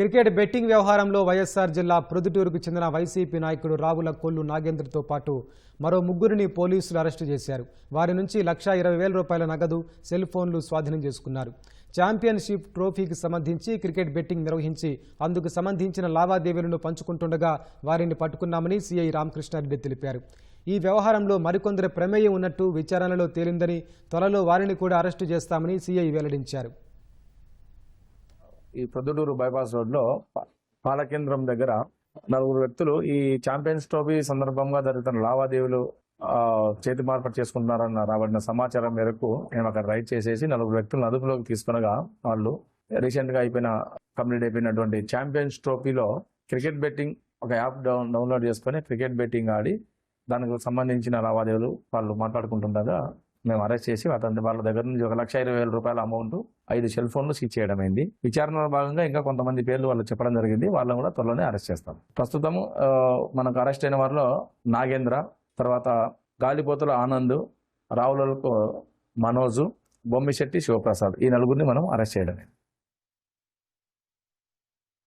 Cricket betting వ్యవహారంలో వైఎస్ఆర్ జిల్లా ప్రొద్దుటూరుకు చెందిన వైసీపీ నాయకుడు రావుల కొల్లు నాగేంద్రతో పాటు మరో ముగ్గురిని పోలీసులు అరెస్టు చేశారు. వారి నుంచి లక్షా ఇరవై వేల రూపాయల నగదు సెల్ ఫోన్లు స్వాధీనం చేసుకున్నారు. ఛాంపియన్షిప్ ట్రోఫీకి సంబంధించి క్రికెట్ బెట్టింగ్ నిర్వహించి అందుకు సంబంధించిన లావాదేవీలను పంచుకుంటుండగా వారిని పట్టుకున్నామని సీఐ రామకృష్ణారెడ్డి తెలిపారు. ఈ వ్యవహారంలో మరికొందరు ప్రమేయం ఉన్నట్టు విచారణలో తేలిందని త్వరలో వారిని కూడా అరెస్టు చేస్తామని సీఐ వెల్లడించారు. ఈ ప్రొద్దుటూరు బైపాస్ రోడ్లో పాలకేంద్రం దగ్గర నలుగురు వ్యక్తులు ఈ ఛాంపియన్స్ ట్రోఫీ సందర్భంగా జరుగుతున్న లావాదేవీలు చేతి మార్పిడి చేసుకుంటున్నారన్న రాబడిన సమాచారం మేరకు మేము అక్కడ రైడ్ చేసేసి నలుగురు వ్యక్తులను అదుపులోకి తీసుకునగా వాళ్ళు రీసెంట్గా అయిపోయిన కంప్లీట్ అయిపోయినటువంటి ఛాంపియన్స్ ట్రోఫీలో క్రికెట్ బెట్టింగ్ ఒక యాప్ డౌన్ డౌన్లోడ్ చేసుకొని క్రికెట్ బెట్టింగ్ ఆడి దానికి సంబంధించిన లావాదేవీలు వాళ్ళు మాట్లాడుకుంటుండగా మేము అరెస్ట్ చేసి అతని వాళ్ళ దగ్గర నుంచి ఒక లక్ష ఇరవై వేల రూపాయల అమౌంట్ ఐదు సెల్ ఫోన్లు సీజ్ చేయడం అయింది. విచారణలో భాగంగా ఇంకా కొంతమంది పేర్లు వాళ్ళు చెప్పడం జరిగింది. వాళ్ళని కూడా త్వరలోనే అరెస్ట్ చేస్తాం. ప్రస్తుతము మనకు అరెస్ట్ అయిన వారిలో నాగేంద్ర తర్వాత గాలిపోతుల ఆనంద్ రావులకు మనోజు బొమ్మిశెట్టి శివప్రసాద్ ఈ నలుగురిని మనం అరెస్ట్ చేయడం